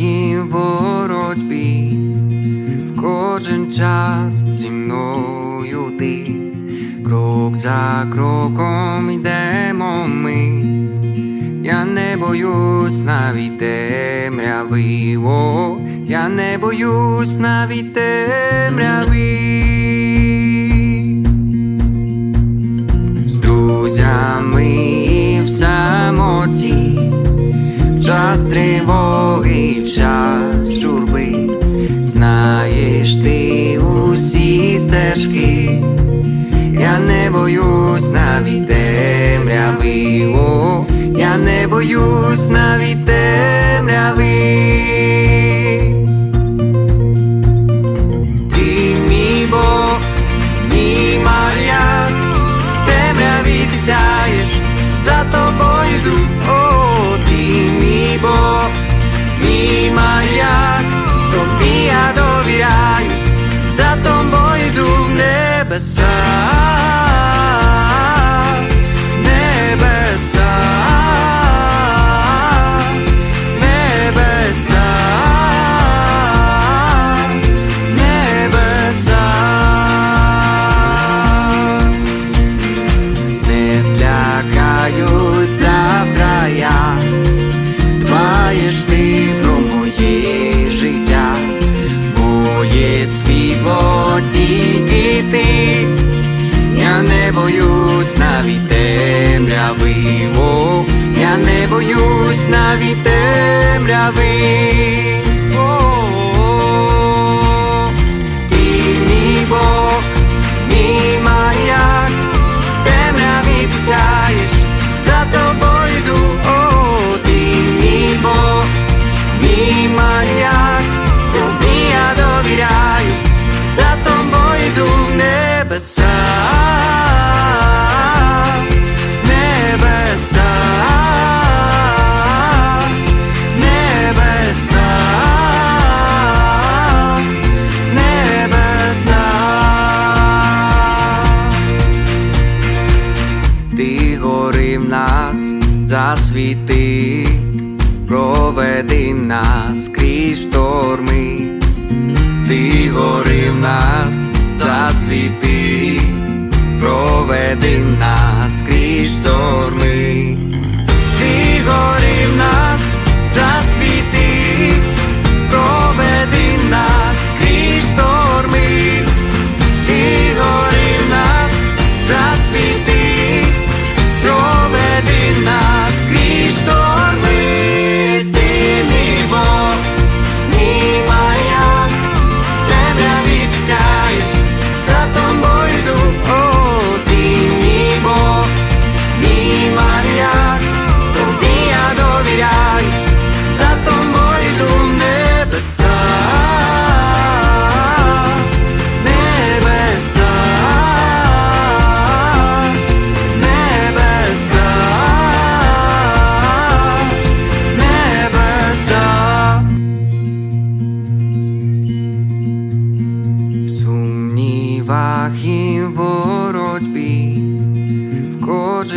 і в боротьбі, в кожен час зі мною ти, крок за кроком йдемо ми, я не боюсь навіть темряви, о, я не боюсь навіть темряви. З друзями в самоті, в час тривоги, час журби, знаєш ти усі стежки, я не боюсь навіть темряви, о, я не боюсь навіть темряви. Мій маяк, тобі я довіряю, за тобою йду в небеса, боюсь навіть темряви. Ти гори в нас засвіти, проведи нас крізь шторми, ти гори в нас засвіти, проведи нас крізь шторми,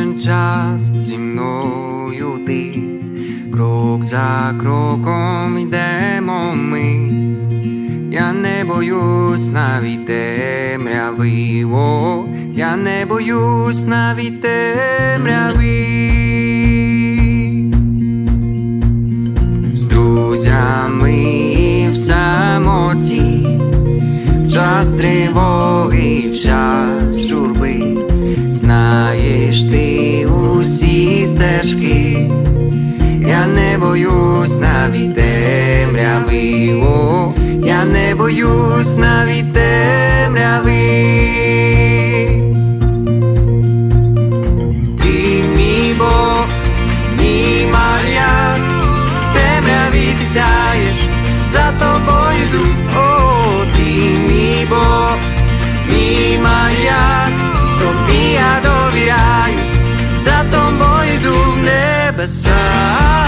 кожен час зі мною ти, крок за кроком йдемо ми. Я не боюсь навіть темряви, о, я не боюсь навіть темряви. З друзями і в самоті, в час тривоги, в час журби, стежки. Я не боюсь навіть темряви, о, я не боюсь навіть темряви. Ти мій Бог, мій маяк, темряві за тобою йду, о, ти мій Бог, мій маяк, тобі я довіряю, небеса.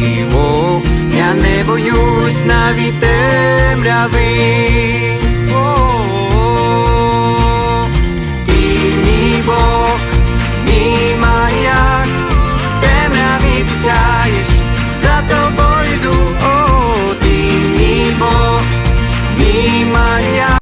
Темряви, я не боюсь навіть темряви.